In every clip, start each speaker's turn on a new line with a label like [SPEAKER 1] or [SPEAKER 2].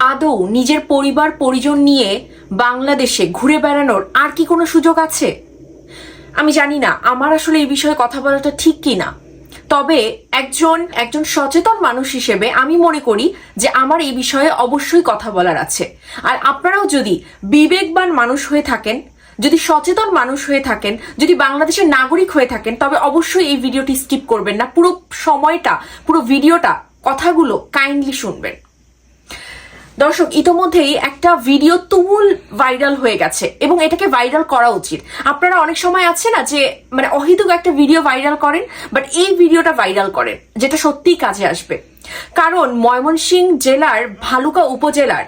[SPEAKER 1] আদৌ নিজের পরিবার, পরিজন নিয়ে বাংলাদেশে ঘুরে বেড়ানোর আর কি কোনো সুযোগ আছে? আমি জানি না, আমার আসলে এই বিষয়ে কথা বলাটা ঠিক কি না। তবে একজন একজন সচেতন মানুষ হিসেবে আমি মনে করি যে আমার এই বিষয়ে অবশ্যই কথা বলার আছে। আর আপনারাও যদি বিবেকবান মানুষ হয়ে থাকেন, যদি সচেতন মানুষ হয়ে থাকেন, যদি বাংলাদেশের নাগরিক হয়ে থাকেন, তবে অবশ্যই এই ভিডিওটি স্কিপ করবেন না। পুরো সময়টা, পুরো ভিডিওটা, কথাগুলো কাইন্ডলি শুনবেন। দর্শক, ইতোমধ্যেই একটা ভিডিও তুমুল ভাইরাল হয়ে গেছে এবং এটাকে ভাইরাল করা উচিত। আপনারা অনেক সময় আছে না যে মানে অহিতুক একটা ভিডিও ভাইরাল করেন বাট এই ভিডিওটা ভাইরাল করেন, যেটা সত্যিই কাজে আসবে। কারণ ময়মনসিংহ জেলার ভালুকা উপজেলার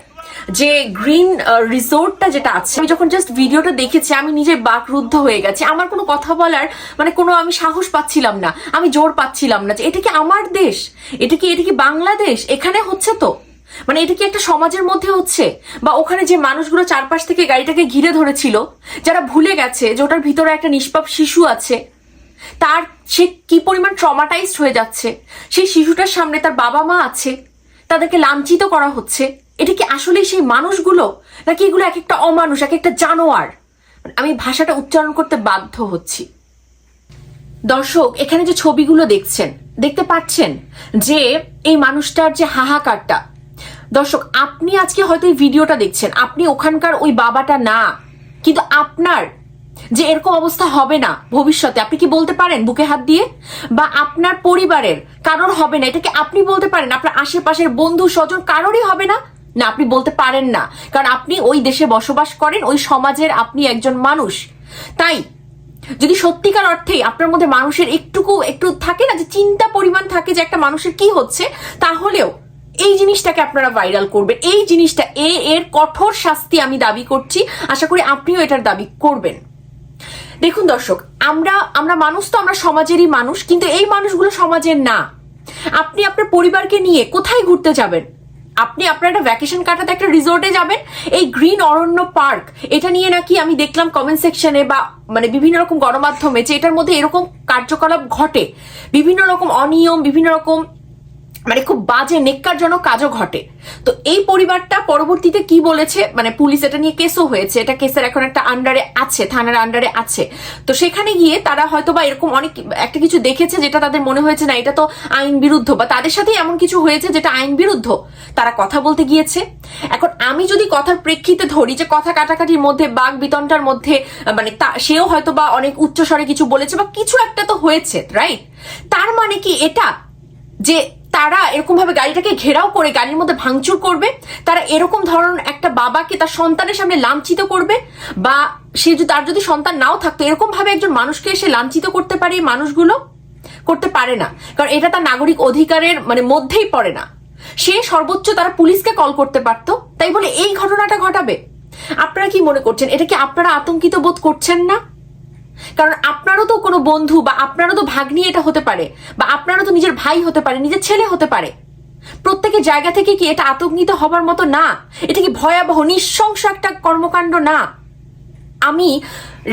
[SPEAKER 1] যে গ্রিন রিসোর্টটা যেটা আছে, আমি যখন জাস্ট ভিডিওটা দেখেছি, আমি নিজে বাকরুদ্ধ হয়ে গেছি। আমার কোনো কথা বলার মানে কোনো আমি সাহস পাচ্ছিলাম না, আমি জোর পাচ্ছিলাম না যে, এটা কি আমার দেশ? এটা কি এটা কি বাংলাদেশ? এখানে হচ্ছে তো? মানে এটা কি একটা সমাজের মধ্যে হচ্ছে? বা ওখানে যে মানুষগুলো চারপাশ থেকে গাড়িটাকে ঘিরে ধরেছিল, যারা ভুলে গেছে যে ওটার ভিতরে একটা নিষ্পাপ শিশু আছে, তার সে কি পরিমাণ ট্রমাটাইজড হয়ে যাচ্ছে? সেই শিশুটার সামনে তার বাবা মা আছে, তাদেরকে লাঞ্ছিত করা হচ্ছে। এটা কি আসলে সেই মানুষগুলো? নাকি এগুলো এক একটা অমানুষ এক একটা জানোয়ার? আমি ভাষাটা উচ্চারণ করতে বাধ্য হচ্ছি। দর্শক, এখানে যে ছবিগুলো দেখছেন, দেখতে পাচ্ছেন যে এই মানুষটার যে হাহাকারটা দর্শক, আপনি আজকে হয়তো এই ভিডিওটা দেখছেন, আপনি ওখানকার ওই বাবাটা না, কিন্তু আপনার যে এরকম অবস্থা হবে না ভবিষ্যতে, আপনি কি বলতে পারেন বুকে হাত দিয়ে? বা আপনার পরিবারের কারোর হবে না এটাকে আপনি বলতে পারেন? আপনার আশেপাশের বন্ধু, স্বজন কারোরই হবে না? না, আপনি বলতে পারেন না, কারণ আপনি ওই দেশে বসবাস করেন, ওই সমাজের আপনি একজন মানুষ। তাই, যদি সত্যিকার অর্থেই আপনার মধ্যে মানুষের একটুকু, একটু থাকে না, যে চিন্তা পরিমাণ থাকে যে একটা মানুষের কি হচ্ছে, তাহলেও এই জিনিসটাকে আপনারা ভাইরাল করবেন। এই জিনিসটা, এ এর কঠোর শাস্তি আমি দাবি করছি। আশা করি আপনিও এটার দাবি করবেন। দেখুন দর্শক, আমরা আমরা মানুষ তো, আমরা সমাজেরই মানুষ, কিন্তু এই মানুষগুলো সমাজের না। আপনি আপনার পরিবারকে নিয়ে কোথায় ঘুরতে যাবেন? আপনি আপনার একটা ভ্যাকেশন কাটাতে একটা রিসোর্টে যাবেন? এই গ্রিন অরণ্য পার্ক, এটা নিয়ে নাকি আমি দেখলাম কমেন্ট সেকশনে বা মানে বিভিন্ন রকম গণমাধ্যমে যে এটার মধ্যে এরকম কার্যকলাপ ঘটে। বিভিন্ন রকম অনিয়ম, বিভিন্ন রকম মানে খুব বাজে, নেককারজনক কাজও ঘটে। তো এই পরিবারটা পরবর্তীতে কি বলেছে? মানে পুলিশ এটা নিয়ে কেসও হয়েছে। এটা কেসের এখন একটা আন্ডারে আছে, থানার আন্ডারে আছে। তো সেখানে গিয়ে তারা হয়তো বা এরকম অনেক একটা কিছু দেখেছে যেটা তাদের মনে হয়েছে, না, এটা তো আইন বিরুদ্ধ। বা তাদের সাথে এমন কিছু হয়েছে যেটা আইন বিরুদ্ধ। তারা কথা বলতে গিয়েছে। এখন আমি যদি কথার প্রেক্ষিতে ধরি যে কথা কাটাকাটির মধ্যে, বাঘ বিতনটার মধ্যে মানে সেও হয়তো বা অনেক উচ্চস্বরে কিছু বলেছে বা কিছু একটা তো হয়েছে রাইট তার মানে কি এটা যে তারা এরকম ভাবে গাড়িটাকে ঘেরাও করে গাড়ির মধ্যে ভাঙচুর করবে, তারা এরকম ধরনের একটা বাবাকে তার সন্তানের সামনে লাঞ্ছিত করবে, বা সে তার যদি সন্তান নাও থাকতো এরকম ভাবে একজন মানুষকে এসে লাঞ্ছিত করতে পারে এই মানুষগুলো? করতে পারে না। কারণ এটা তার নাগরিক অধিকারের মানে মধ্যেই পড়ে না। সে সর্বোচ্চ তারা পুলিশকে কল করতে পারতো। তাই বলে এই ঘটনাটা ঘটাবে। আপনারা কি মনে করছেন? এটা কি আপনারা আতঙ্কিত বোধ করছেন না? কারণ আপনারও তো কোনো বন্ধু বা আপনারও তো ভাগ্নি এটা হতে পারে বা আপনারও তো নিজের ভাই হতে পারে, নিজের ছেলে হতে পারে। প্রত্যেকের জায়গা থেকে কি এটা আতঙ্কিত হবার মতো না? এটা কি ভয়াবহ, নিঃশংস একটা কর্মকাণ্ড না? আমি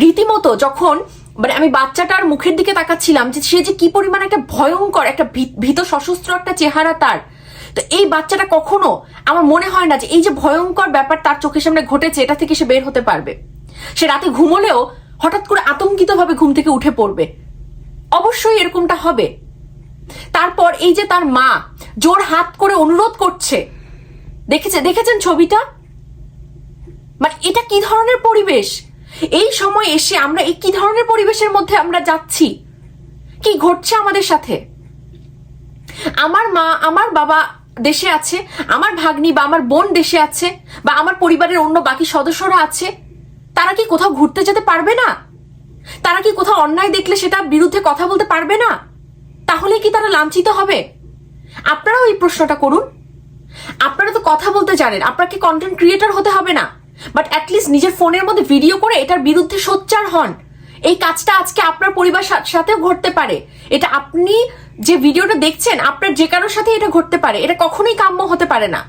[SPEAKER 1] রীতিমতো যখন মানে আমি বাচ্চাটার মুখের দিকে তাকাচ্ছিলাম যে সে যে কি পরিমাণ একটা ভয়ঙ্কর, একটা ভীত, সশস্ত্র একটা চেহারা তার, তো এই বাচ্চাটা কখনো আমার মনে হয় না যে এই যে ভয়ঙ্কর ব্যাপার তার চোখের সামনে ঘটেছে, এটা থেকে সে বের হতে পারবে। সে রাতে ঘুমোলেও হঠাৎ করে আতঙ্কিত ভাবে ঘুম থেকে উঠে পড়বে। অবশ্যই এরকমটা হবে। তারপর এই যে তার মা, জোর হাত করে অনুরোধ করছে। দেখেছে দেখেছেন ছবিটা? মানে এটা কি ধরনের পরিবেশ? এই সময় এসে আমরা এই কি ধরনের পরিবেশের মধ্যে আমরা যাচ্ছি? কি ঘটছে আমাদের সাথে? আমার মা, আমার বাবা দেশে আছে, আমার ভাগ্নি বা আমার বোন দেশে আছে, বা আমার পরিবারের অন্য বাকি সদস্যরা আছে তারা কি কোথাও ঘুরতে যেতে পারবে না? তারা কি কোথাও অন্যায় দেখলে সেটা বিরুদ্ধে কথা বলতে পারবে না? তাহলে কি তারা লাঞ্ছিত হবে? আপনারাও এই প্রশ্নটা করুন। আপনারা তো কথা বলতে জানেন আপনাকে কন্টেন্ট ক্রিয়েটর হতে হবে না? বাট অ্যাটলিস্ট নিজের ফোনের মধ্যে ভিডিও করে এটার বিরুদ্ধে সোচ্চার হন। এই কাজটা আজকে আপনার পরিবার সাথেও ঘটতে পারে। এটা আপনি যে ভিডিওটা দেখছেন, আপনার যে কারোর সাথে এটা ঘটতে পারে। এটা কখনোই কাম্য হতে পারে না।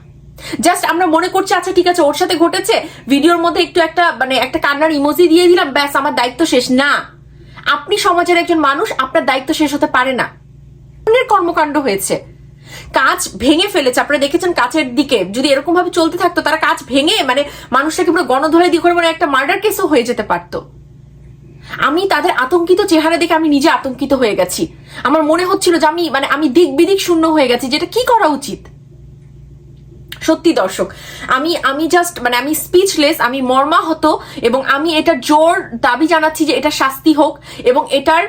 [SPEAKER 1] জাস্ট আমরা মনে করছি আচ্ছা ঠিক আছে, ওর সাথে ঘটেছে। ভিডিওর মধ্যে একটু একটা মানে একটা কান্নার ইমোজি দিয়ে দিলাম, ব্যাস, আমার দায়িত্ব শেষ। না। আপনি সমাজের একজন মানুষ, আপনার দায়িত্ব শেষ হতে পারে না। কর্মকাণ্ড হয়েছে। কাজ ভেঙে ফেলেছে। আপনারা দেখেছেন কাছের দিকে। যদি এরকম ভাবে চলতে থাকতো, তারা কাজ ভেঙে মানে মানুষটাকে পুরো গণধরে দিয়ে মানে একটা মার্ডার কেসও হয়ে যেতে পারতো। আমি তাদের আতঙ্কিত চেহারা দেখে আমি নিজে আতঙ্কিত হয়ে গেছি। আমার মনে হচ্ছিল যে আমি মানে আমি দিক বিদিক শূন্য হয়ে গেছি, যেটা কি করা উচিত? সত্যি দর্শক, আমি আমি জাস্ট মানে আমি স্পিচলেস আমি মর্মাহত এবং আমি এটা জোর দাবি জানাচ্ছি যে এটা শাস্তি হোক এবং এটার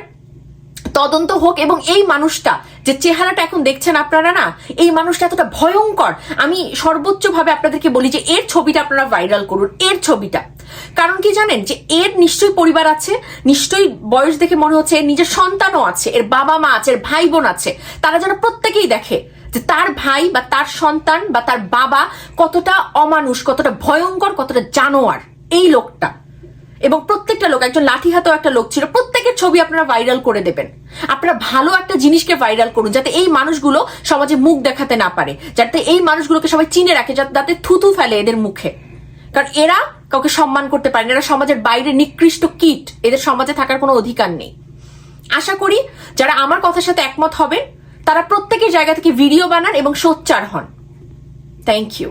[SPEAKER 1] তদন্ত হোক এবং এই মানুষটা যে চেহারাটা এখন দেখছেন আপনারা না, এই মানুষটা এতটা ভয়ঙ্কর। আমি সর্বোচ্চ ভাবে আপনাদেরকে বলি যে এর ছবিটা আপনারা ভাইরাল করুন, এর ছবিটা। কারণ কি জানেন যে এর নিশ্চয়ই পরিবার আছে, নিশ্চয়ই বয়স দেখে মনে হচ্ছে এর নিজের সন্তানও আছে, এর বাবা মা আছে, এর ভাই বোন আছে, তারা যেন প্রত্যেকেই দেখে। যে তার ভাই বা তার সন্তান বা তার বাবা কতটা অমানুষ, কতটা ভয়ঙ্কর, কতটা জানোয়ার। এই লোকটা। এবং প্রত্যেকটা লোক, একজন লাঠি হাতেও একটা লোক ছিল, প্রত্যেকের ছবি আপনারা ভাইরাল করে দেবেন। আপনারা ভালো একটা জিনিসকে ভাইরাল করুন, যাতে এই মানুষগুলো সমাজে মুখ দেখাতে না পারে, যাতে এই মানুষগুলোকে সবাই চিনে রাখে যাতে থুতু ফেলে এদের মুখে। কারণ এরা কাউকে সম্মান করতে পারে না এরা সমাজের বাইরে নিকৃষ্ট কীট, এদের সমাজে থাকার কোনো অধিকার নেই। আশা করি যারা আমার কথার সাথে একমত হবেন তারা প্রত্যেকের জায়গা থেকে ভিডিও বানান এবং সোচ্চার হন। Thank you